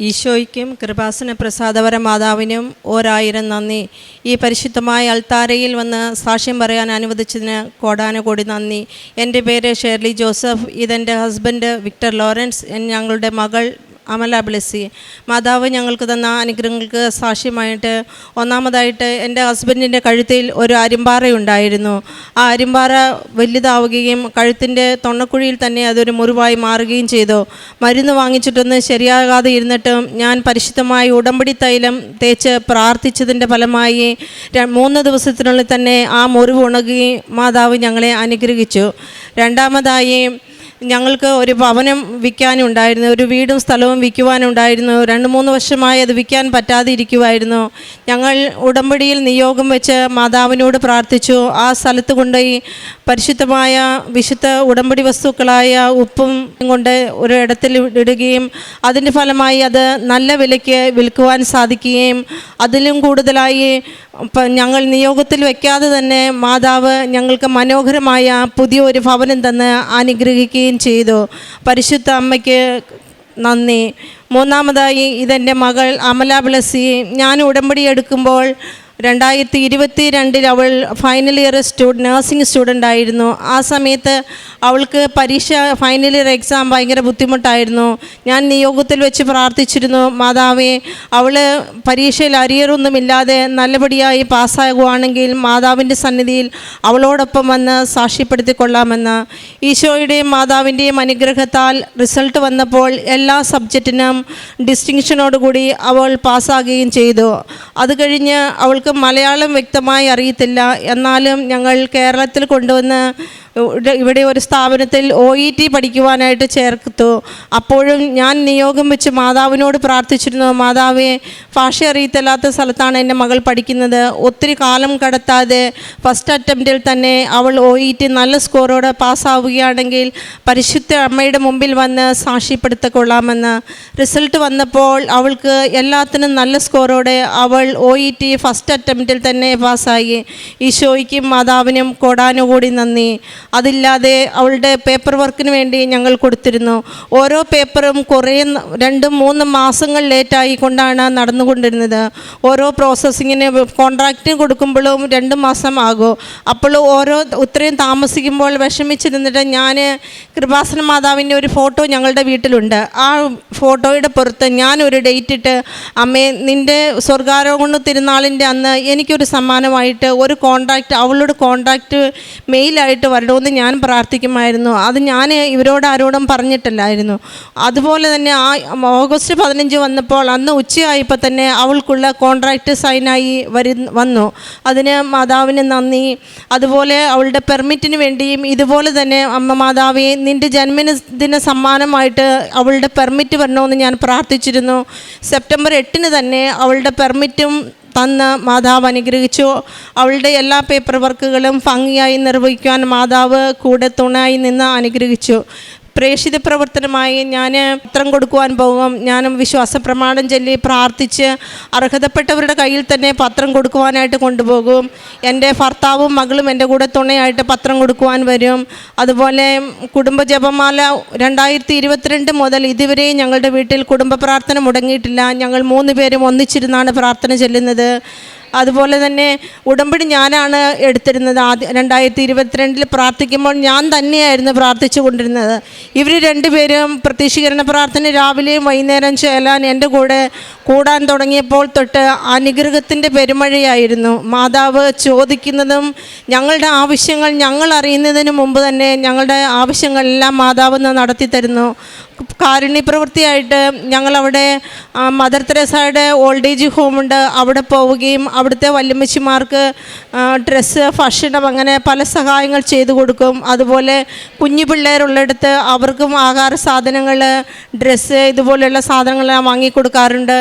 ഈശോയ്ക്കും കൃപാസന പ്രസാദവര മാതാവിനും ഓരായിരം നന്ദി. ഈ പരിശുദ്ധമായ അൾത്താരയിൽ വന്ന് സാക്ഷ്യം പറയാൻ അനുവദിച്ചതിന് കോടാനുകോടി നന്ദി. എന്റെ പേര് ഷേർലി ജോസഫ്. ഇതെന്റെ ഹസ്ബൻഡ് വിക്ടർ ലോറൻസ്. ഞങ്ങളുടെ മകൾ അമല ബ്ലെസ്സി മാതാവ് ഞങ്ങൾക്ക് തന്ന അനുഗ്രഹങ്ങൾക്ക് സാക്ഷ്യമായിട്ട് ഒന്നാമതായിട്ട് എന്റെ ഹസ്ബൻഡിന്റെ കഴുത്തിൽ ഒരു അരിമ്പാറയുണ്ടായിരുന്നു ആ അരിമ്പാറ വലുതാവുകയും കഴുത്തിന്റെ തൊണ്ണക്കുഴിയിൽ തന്നെ അതൊരു മുറിവായി മാറുകയും ചെയ്തു. മരുന്ന് വാങ്ങിച്ചിട്ടൊന്നും ശരിയാകാതെ ഇരുന്നിട്ടും ഞാൻ പരിശുദ്ധമായി ഉടമ്പടി തൈലം തേച്ച് പ്രാർത്ഥിച്ചതിന്റെ ഫലമായി മൂന്ന് ദിവസത്തിനുള്ളിൽ തന്നെ ആ മുറിവ് ഉണങ്ങുകയും മാതാവ് ഞങ്ങളെ അനുഗ്രഹിച്ചു. രണ്ടാമതായി ഞങ്ങൾക്ക് ഒരു ഭവനം വിൽക്കാനുണ്ടായിരുന്നു ഒരു വീടും സ്ഥലവും വിൽക്കുവാനുണ്ടായിരുന്നു രണ്ട് മൂന്ന് വർഷമായി അത് വിൽക്കാൻ പറ്റാതെ ഇരിക്കുമായിരുന്നു ഞങ്ങൾ ഉടമ്പടിയിൽ നിയോഗം വെച്ച് മാതാവിനോട് പ്രാർത്ഥിച്ചു. ആ സ്ഥലത്ത് കൊണ്ടുപോയി പരിശുദ്ധമായ വിശുദ്ധ ഉടമ്പടി വസ്തുക്കളായ ഉപ്പും കൊണ്ട് ഒരു ഇടത്തിൽ ഇടുകയും അതിന്റെ ഫലമായി അത് നല്ല വിലയ്ക്ക് വിൽക്കുവാൻ സാധിക്കുകയും അതിലും കൂടുതലായി ഞങ്ങൾ നിയോഗത്തിൽ വയ്ക്കാതെ തന്നെ മാതാവ് ഞങ്ങൾക്ക് മനോഹരമായ പുതിയൊരു ഭവനം തന്ന് അനുഗ്രഹിക്കുകയും ചെയ്തു. പരിശുദ്ധ അമ്മയ്ക്ക് നന്ദി. മൂന്നാമതായി ഇതെന്റെ മകൾ അമല ബ്ലസ്സി. ഞാൻ ഉടമ്പടി എടുക്കുമ്പോൾ രണ്ടായിരത്തി ഇരുപത്തി രണ്ടിൽ അവൾ final year stud nursing student ആയിരുന്നു. ആ സമയത്ത് അവൾക്ക് പരീക്ഷ ഫൈനൽ ഇയർ എക്സാം ഭയങ്കര ബുദ്ധിമുട്ടായിരുന്നു. ഞാൻ നിയോഗത്തിൽ വെച്ച് പ്രാർത്ഥിച്ചിരുന്നു മാതാവേ അവൾ പരീക്ഷയിൽ അരിയറൊന്നുമില്ലാതെ നല്ലപടിയായി പാസ്സാകുവാണെങ്കിൽ മാതാവിന്റെ സന്നിധിയിൽ അവളോടൊപ്പം വന്ന് സാക്ഷ്യപ്പെടുത്തിക്കൊള്ളാമെന്ന്. ഈശോയുടെയും മാതാവിന്റെയും അനുഗ്രഹത്താൽ റിസൾട്ട് വന്നപ്പോൾ എല്ലാ സബ്ജക്റ്റിനും ഡിസ്റ്റിങ്ഷനോടുകൂടി അവൾ പാസ്സാകുകയും ചെയ്തു. അത് കഴിഞ്ഞ് അവൾക്ക് മലയാളം വ്യക്തമായി അറിയത്തില്ല. എന്നാലും ഞങ്ങൾ കേരളത്തിൽ കൊണ്ടുവന്ന് ഇവിടെ- ഒരു സ്ഥാപനത്തിൽ ഒ ഇ ടി പഠിക്കുവാനായിട്ട് ചേർത്തു. അപ്പോഴും ഞാൻ നിയോഗം വെച്ച് മാതാവിനോട് പ്രാർത്ഥിച്ചിരുന്നു. മാതാവേ ഭാഷ അറിയത്തില്ലാത്ത സ്ഥലത്താണ് എന്റെ മകൾ പഠിക്കുന്നത്. ഒത്തിരി കാലം കടത്താതെ ഫസ്റ്റ് അറ്റംപ്റ്റിൽ തന്നെ അവൾ ഒ ഇ ടി നല്ല സ്കോറോടെ പാസ്സാവുകയാണെങ്കിൽ പരിശുദ്ധ അമ്മയുടെ മുമ്പിൽ വന്ന് സാക്ഷ്യപ്പെടുത്തിക്കൊള്ളാമെന്ന്. റിസൾട്ട് വന്നപ്പോൾ അവൾക്ക് എല്ലാത്തിനും നല്ല സ്കോറോടെ അവൾ ഒ ഇ ടി ഫസ്റ്റ് അറ്റംപ്റ്റിൽ തന്നെ പാസ്സായി. ഈശോയ്ക്കും മാതാവിനും കോടാനുകൂടി നന്ദി. അതില്ലാതെ അവളുടെ പേപ്പർ വർക്കിന് വേണ്ടി ഞങ്ങൾ കൊടുത്തിരുന്നു. ഓരോ പേപ്പറും കുറേ രണ്ടും മൂന്നും മാസങ്ങൾ ലേറ്റായി കൊണ്ടാണ് നടന്നുകൊണ്ടിരുന്നത്. ഓരോ പ്രോസസ്സിങ്ങിന് കോൺട്രാക്റ്റ് കൊടുക്കുമ്പോഴും രണ്ട് മാസം ആകും. അപ്പോൾ ഓരോ ഇത്രയും താമസിക്കുമ്പോൾ വിഷമിച്ചിരുന്നിട്ട് ഞാൻ കൃപാസന മാതാവിന്റെ ഒരു ഫോട്ടോ ഞങ്ങളുടെ വീട്ടിലുണ്ട്. ആ ഫോട്ടോയുടെ പുറത്ത് ഞാനൊരു ഡേറ്റ് ഇട്ട് അമ്മേ നിന്റെ സ്വർഗാരോഹണ തിരുനാളിന്റെ അന്ന് എനിക്കൊരു സമ്മാനമായിട്ട് ഒരു കോൺട്രാക്റ്റ് അവളോട് കോൺട്രാക്റ്റ് മെയിലായിട്ട് വരണമെന്ന് ഞാൻ പ്രാർത്ഥിക്കുമായിരുന്നു. അത് ഞാൻ ഇവരോട് ആരോടും പറഞ്ഞിട്ടില്ലായിരുന്നു. അതുപോലെ തന്നെ ആ ഓഗസ്റ്റ് പതിനഞ്ച് വന്നപ്പോൾ അന്ന് ഉച്ചയായപ്പോൾ തന്നെ അവൾക്കുള്ള കോൺട്രാക്റ്റ് സൈനായി വരു വന്നു. അതിന് മാതാവിന് നന്ദി. അതുപോലെ അവളുടെ പെർമിറ്റിന് വേണ്ടിയും ഇതുപോലെ തന്നെ അമ്മ മാതാവേ നിന്റെ ജന്മദിന സമ്മാനമായിട്ട് അവളുടെ പെർമിറ്റ് വരണമെന്ന് ഞാൻ പ്രാർത്ഥിച്ചിരുന്നു. സെപ്റ്റംബർ എട്ടിന് തന്നെ അവളുടെ പെർമിറ്റും തന്ന് മാതാവ് അനുഗ്രഹിച്ചു. അവളുടെ എല്ലാ പേപ്പർ വർക്കുകളും ഭംഗിയായി നിർവഹിക്കുവാൻ മാതാവ് കൂടെ തുണായി നിന്ന് അനുഗ്രഹിച്ചു. പ്രേക്ഷിത പ്രവർത്തനമായി ഞാൻ പത്രം കൊടുക്കുവാൻ പോകും. ഞാനും വിശ്വാസ പ്രമാണം ചൊല്ലി പ്രാർത്ഥിച്ച് അർഹതപ്പെട്ടവരുടെ കയ്യിൽ തന്നെ പത്രം കൊടുക്കുവാനായിട്ട് കൊണ്ടുപോകും. എന്റെ ഭർത്താവും മകളും എന്റെ കൂടെ തുണയായിട്ട് പത്രം കൊടുക്കുവാൻ വരും. അതുപോലെ കുടുംബ ജപമാല രണ്ടായിരത്തി ഇരുപത്തിരണ്ട് മുതൽ ഇതുവരെയും ഞങ്ങളുടെ വീട്ടിൽ കുടുംബ പ്രാർത്ഥന മുടങ്ങിയിട്ടില്ല. ഞങ്ങൾ മൂന്ന് പേരും ഒന്നിച്ചിരുന്നാണ് പ്രാർത്ഥന ചെല്ലുന്നത്. അതുപോലെ തന്നെ ഉടമ്പടി ഞാനാണ് എടുത്തിരുന്നത് ആദ്യ രണ്ടായിരത്തി ഇരുപത്തിരണ്ടിൽ പ്രാർത്ഥിക്കുമ്പോൾ ഞാൻ തന്നെയായിരുന്നു പ്രാർത്ഥിച്ചു കൊണ്ടിരുന്നത്. ഇവർ രണ്ടുപേരും പ്രത്യക്ഷീകരണ പ്രാർത്ഥന രാവിലെയും വൈകുന്നേരം ചേലാൻ എന്റെ കൂടെ കൂടാൻ തുടങ്ങിയപ്പോൾ തൊട്ട് അനുഗ്രഹത്തിന്റെ പെരുമഴയായിരുന്നു. മാതാവ് ചോദിക്കുന്നതും ഞങ്ങളുടെ ആവശ്യങ്ങൾ ഞങ്ങൾ അറിയുന്നതിന് മുമ്പ് തന്നെ ഞങ്ങളുടെ ആവശ്യങ്ങളെല്ലാം മാതാവ് നടത്തി തരുന്നു കാരുണ്യ പ്രവൃത്തിയായിട്ട് ഞങ്ങളവിടെ മദർ തെരേസയുടെ ഓൾഡ് ഏജ് ഹോമുണ്ട്. അവിടെ പോവുകയും അവിടുത്തെ വല്യമ്മച്ചിമാർക്ക് ഡ്രസ്സ് ഭക്ഷണം അങ്ങനെ പല സഹായങ്ങൾ ചെയ്തു കൊടുക്കും. അതുപോലെ കുഞ്ഞു പിള്ളേരുള്ളിടത്ത് അവർക്കും ആഹാര സാധനങ്ങൾ ഡ്രസ്സ് ഇതുപോലെയുള്ള സാധനങ്ങളെല്ലാം വാങ്ങിക്കൊടുക്കാറുണ്ട്.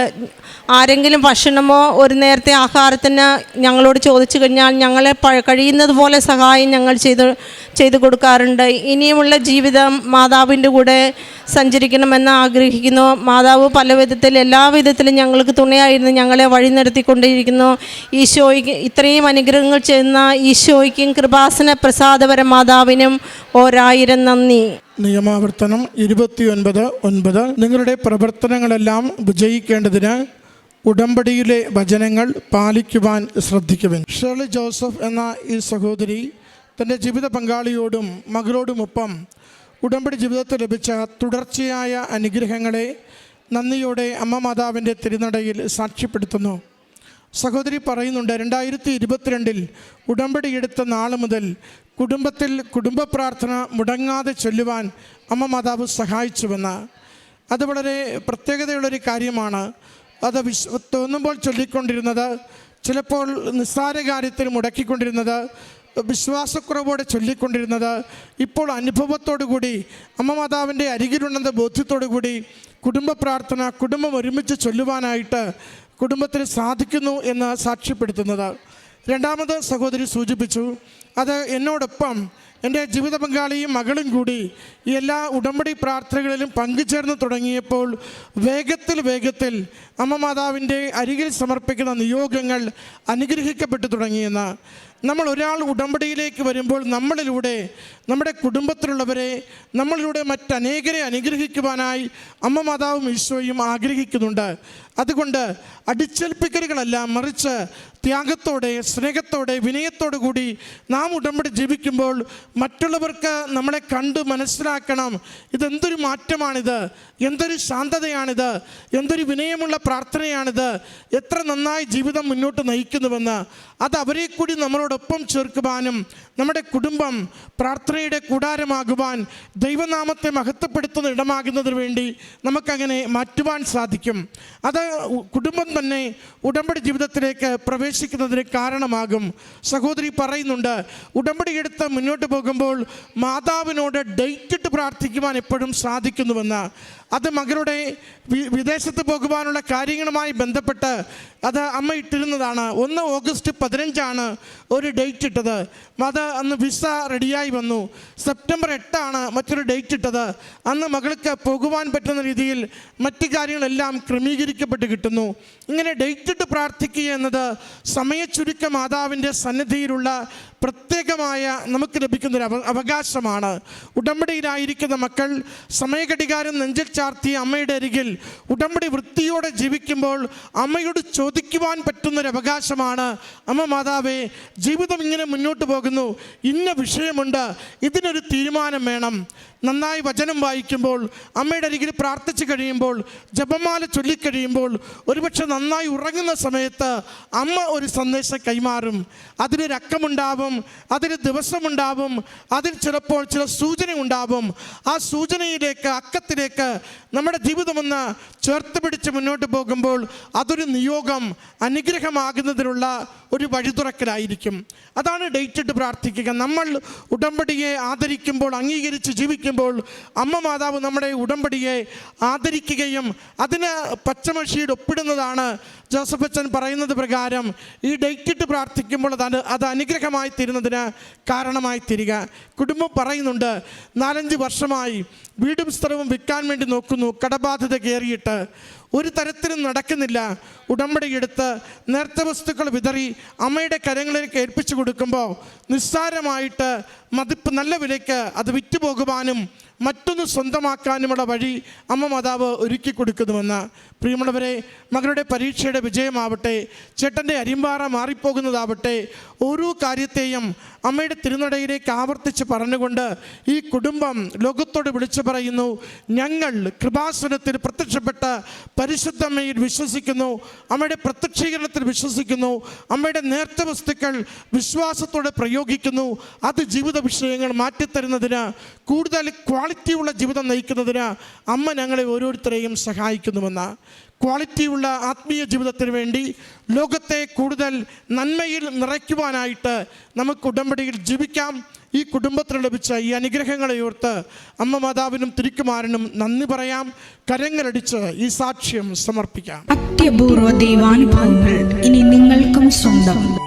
ആരെങ്കിലും ഭക്ഷണമോ ഒരു നേരത്തെ ആഹാരത്തിന് ഞങ്ങളോട് ചോദിച്ചു കഴിഞ്ഞാൽ ഞങ്ങളെ കഴിയുന്നത് പോലെ സഹായം ഞങ്ങൾ ചെയ്ത് ചെയ്തു കൊടുക്കാറുണ്ട്. ഇനിയുമുള്ള ജീവിതം മാതാവിന്റെ കൂടെ സഞ്ചരിക്കണമെന്ന് ആഗ്രഹിക്കുന്നു. മാതാവ് പല വിധത്തിൽ എല്ലാ വിധത്തിലും ഞങ്ങൾക്ക് തുണയായിരുന്നു. ഞങ്ങളെ വഴി നടത്തിക്കൊണ്ടിരിക്കുന്നു. ഈശോയ്ക്ക് ഇത്രയും അനുഗ്രഹങ്ങൾ ചെയ്യുന്ന ഈശോയ്ക്കും കൃപാസന പ്രസാദപര മാതാവിനും ഓരായിരം നന്ദി. നിയമാവർത്തനം ഇരുപത്തിയൊൻപത് ഒൻപത്. നിങ്ങളുടെ പ്രവർത്തനങ്ങളെല്ലാം വിജയിക്കേണ്ടതിന് ഉടമ്പടിയിലെ വചനങ്ങൾ പാലിക്കുവാൻ ശ്രദ്ധിക്കുവൻ. ഷേർലി ജോസഫ് എന്ന ഈ സഹോദരി തന്റെ ജീവിത പങ്കാളിയോടും മകളോടുമൊപ്പം ഉടമ്പടി ജീവിതത്തിൽ ലഭിച്ച തുടർച്ചയായ അനുഗ്രഹങ്ങളെ നന്ദിയോടെ അമ്മ മാതാവിന്റെ തിരുനടയിൽ സാക്ഷ്യപ്പെടുത്തുന്നു. സഹോദരി പറയുന്നുണ്ട് രണ്ടായിരത്തി ഇരുപത്തിരണ്ടിൽ ഉടമ്പടി എടുത്ത നാൾ മുതൽ കുടുംബത്തിൽ കുടുംബ പ്രാർത്ഥന മുടങ്ങാതെ ചൊല്ലുവാൻ അമ്മ മാതാവ് സഹായിച്ചുവെന്ന്. അത് വളരെ പ്രത്യേകതയുള്ളൊരു കാര്യമാണ്. അത് വിശ്വ തോന്നുമ്പോൾ ചൊല്ലിക്കൊണ്ടിരുന്നത് ചിലപ്പോൾ നിസ്സാര കാര്യത്തിൽ മുടക്കിക്കൊണ്ടിരുന്നത് വിശ്വാസക്കുറവോടെ ചൊല്ലിക്കൊണ്ടിരുന്നത് ഇപ്പോൾ അനുഭവത്തോടു കൂടി അമ്മ മാതാവിന്റെ അരികിലുണ്ടെന്ന ബോധ്യത്തോടു കൂടി കുടുംബ പ്രാർത്ഥന കുടുംബം ഒരുമിച്ച് ചൊല്ലുവാനായിട്ട് കുടുംബത്തിന് സാധിക്കുന്നു എന്ന് സാക്ഷ്യപ്പെടുത്തുന്നത്. രണ്ടാമത് സഹോദരി സൂചിപ്പിച്ചു അത് എന്നോടൊപ്പം എന്റെ ജീവിത പങ്കാളിയും മകളും കൂടി എല്ലാ ഉടമ്പടി പ്രാർത്ഥനകളിലും പങ്കുചേർന്ന് തുടങ്ങിയപ്പോൾ വേഗത്തിൽ വേഗത്തിൽ അമ്മ മാതാവിന്റെ അരികിൽ സമർപ്പിക്കുന്ന നിയോഗങ്ങൾ അനുഗ്രഹിക്കപ്പെട്ടു തുടങ്ങിയെന്ന്. നമ്മൾ ഒരാൾ ഉടമ്പടിയിലേക്ക് വരുമ്പോൾ നമ്മളിലൂടെ നമ്മുടെ കുടുംബത്തിലുള്ളവരെ നമ്മളിലൂടെ മറ്റനേകരെ അനുഗ്രഹിക്കുവാനായി അമ്മ മാതാവും ഈശോയും ആഗ്രഹിക്കുന്നുണ്ട്. അതുകൊണ്ട് അടിച്ചേൽപ്പിക്കലുകളല്ല മറിച്ച് ത്യാഗത്തോടെ സ്നേഹത്തോടെ വിനയത്തോടു കൂടി നാം ഉടമ്പടി ജീവിക്കുമ്പോൾ മറ്റുള്ളവർക്ക് നമ്മളെ കണ്ട് മനസ്സിലാക്കണം. ഇതെന്തൊരു മാറ്റമാണിത്? എന്തൊരു ശാന്തതയാണിത്? എന്തൊരു വിനയമുള്ള പ്രാർത്ഥനയാണിത്? എത്ര നന്നായി ജീവിതം മുന്നോട്ട് നയിക്കുന്നുവെന്ന് അത് അവരെ കൂടി നമ്മളോടൊപ്പം ചേർക്കുവാനും നമ്മുടെ കുടുംബം പ്രാർത്ഥനയുടെ കൂടാരമാകുവാൻ ദൈവനാമത്തെ മഹത്വപ്പെടുത്തുന്ന ഇടമാകുന്നതിന് വേണ്ടി നമുക്കങ്ങനെ മാറ്റുവാൻ സാധിക്കും. അത് കുടുംബം തന്നെ ഉടമ്പടി ജീവിതത്തിലേക്ക് പ്രവേശിക്കുന്നതിന് കാരണമാകും. സഹോദരി പറയുന്നുണ്ട് ഉടമ്പടി എടുത്ത് മുന്നോട്ട് പോകുമ്പോൾ മാതാവിനോട് ഡേറ്റിട്ട് പ്രാർത്ഥിക്കുവാൻ എപ്പോഴും സാധിക്കുന്നുവെന്ന്. അത് മകളുടെ വിദേശത്ത് പോകുവാനുള്ള കാര്യങ്ങളുമായി ബന്ധപ്പെട്ട് അത് അമ്മ ഇട്ടിരുന്നതാണ്. ഒന്ന് ഓഗസ്റ്റ് പതിനഞ്ചാണ് ഒരു ഡേറ്റ് ഇട്ടത്. അത് അന്ന് വിസ റെഡിയായി വന്നു. സെപ്റ്റംബർ എട്ടാണ് മറ്റൊരു ഡേറ്റ് ഇട്ടത്. അന്ന് മകൾക്ക് പോകുവാൻ പറ്റുന്ന രീതിയിൽ മറ്റു കാര്യങ്ങളെല്ലാം ക്രമീകരിക്കപ്പെട്ട് കിട്ടുന്നു. ഇങ്ങനെ ഡേറ്റ് ഇട്ട് പ്രാർത്ഥിക്കുക എന്നത് സമയച്ചുരുക്ക മാതാവിന്റെ സന്നിധിയിലുള്ള പ്രത്യേകമായ നമുക്ക് ലഭിക്കുന്നൊരു അവ അവകാശമാണ്. ഉടമ്പടിയിലായിരിക്കുന്ന മക്കൾ സമയഘടികാരം നെഞ്ചിൽ ചാർത്തി അമ്മയുടെ അരികിൽ ഉടമ്പടി വൃത്തിയോടെ ജീവിക്കുമ്പോൾ അമ്മയോട് ചോദിക്കുവാൻ പറ്റുന്നൊരു അവകാശമാണ്. അമ്മ മാതാവേ ജീവിതം ഇങ്ങനെ മുന്നോട്ട് പോകുന്നു. ഇന്ന വിഷയമുണ്ട്. ഇതിനൊരു തീരുമാനം വേണം. നന്നായി വചനം വായിക്കുമ്പോൾ അമ്മയുടെ അരികിൽ പ്രാർത്ഥിച്ചു കഴിയുമ്പോൾ ജപമാല ചൊല്ലിക്കഴിയുമ്പോൾ ഒരുപക്ഷെ നന്നായി ഉറങ്ങുന്ന സമയത്ത് അമ്മ ഒരു സന്ദേശം കൈമാറും. അതിനൊരു അക്കമുണ്ടാവും അതിന് ദിവസമുണ്ടാവും അതിൽ ചിലപ്പോൾ ചില സൂചന ഉണ്ടാവും ആ സൂചനയിലേക്ക് അക്കത്തിലേക്ക് നമ്മുടെ ജീവിതമൊന്ന് ചേർത്ത് പിടിച്ച് മുന്നോട്ട് പോകുമ്പോൾ അതൊരു നിയോഗം അനുഗ്രഹമാകുന്നതിനുള്ള ഒരു വഴിതുറക്കലായിരിക്കും അതാണ് ഡേറ്റ് പ്രാർത്ഥിക്കുക. നമ്മൾ ഉടമ്പടിയെ ആദരിക്കുമ്പോൾ അംഗീകരിച്ച് ജീവിക്കുമ്പോൾ അമ്മ മാതാവ് നമ്മുടെ ഉടമ്പടിയെ ആദരിക്കുകയും അതിന് പച്ചമഷിയിൽ ഒപ്പിടുന്നതാണ് ജോസഫ് അച്ഛൻ പറയുന്നത് പ്രകാരം ഈ ഡേറ്റ് ഇട്ട് പ്രാർത്ഥിക്കുമ്പോൾ അത് അത് അനുഗ്രഹമായി തീരുന്നതിന് കാരണമായി തീരുക. കുടുംബം പറയുന്നുണ്ട് നാലഞ്ച് വർഷമായി വീടും സ്ഥലവും വിൽക്കാൻ വേണ്ടി നോക്കുന്നു. കടബാധ്യത കയറിയിട്ട് ഒരു തരത്തിലും നടക്കുന്നില്ല. ഉടമ്പടി എടുത്ത് നേർത്ത വസ്തുക്കൾ വിതറി അമ്മയുടെ കരങ്ങളിലേക്ക് ഏൽപ്പിച്ചു കൊടുക്കുമ്പോൾ നിസ്സാരമായിട്ട് മതിപ്പ് നല്ല വിലയ്ക്ക് അത് വിറ്റുപോകുവാനും മറ്റൊന്ന് സ്വന്തമാക്കാനുമുള്ള വഴി അമ്മ മാതാവ് ഒരുക്കി കൊടുക്കുന്നുവെന്ന്. പ്രിയമുള്ളവരെ മകളുടെ പരീക്ഷയുടെ വിജയമാവട്ടെ ചേട്ടന്റെ അരിമ്പാറ മാറിപ്പോകുന്നതാവട്ടെ ഓരോ കാര്യത്തെയും അമ്മയുടെ തിരുനടയിലേക്ക് ആവർത്തിച്ച് പറഞ്ഞുകൊണ്ട് ഈ കുടുംബം ലോകത്തോട് വിളിച്ചു പറയുന്നു ഞങ്ങൾ കൃപാസനത്തിൽ പ്രത്യക്ഷപ്പെട്ട പരിശുദ്ധമ്മയിൽ വിശ്വസിക്കുന്നു അമ്മയുടെ പ്രത്യക്ഷീകരണത്തിൽ വിശ്വസിക്കുന്നു അമ്മയുടെ നേർത്ത വസ്തുക്കൾ വിശ്വാസത്തോടെ പ്രയോഗിക്കുന്നു അത് ജീവിത വിഷയങ്ങൾ മാറ്റിത്തരുന്നതിന് കൂടുതൽ ക്വാളിറ്റിയുള്ള ജീവിതം നയിക്കുന്നതിന് അമ്മ ഞങ്ങളെ ഓരോരുത്തരെയും സഹായിക്കുന്നുവെന്ന് ക്വാളിറ്റിയുള്ള ആത്മീയ ജീവിതത്തിന് വേണ്ടി ലോകത്തെ കൂടുതൽ നന്മയിൽ നിറയ്ക്കുവാനായിട്ട് നമുക്ക് ഉടമ്പടിയിൽ ജീവിക്കാം. ഈ കുടുംബത്തിന് ലഭിച്ച ഈ അനുഗ്രഹങ്ങളെ ഓർത്ത് അമ്മ മാതാവിനും തിരിക്കുമാരനും നന്ദി പറയാം. കരങ്ങളടിച്ച് ഈ സാക്ഷ്യം സമർപ്പിക്കാം. അത്യപൂർവ ദൈവാനുഭവങ്ങൾ ഇനി നിങ്ങൾക്കും സ്വന്തം.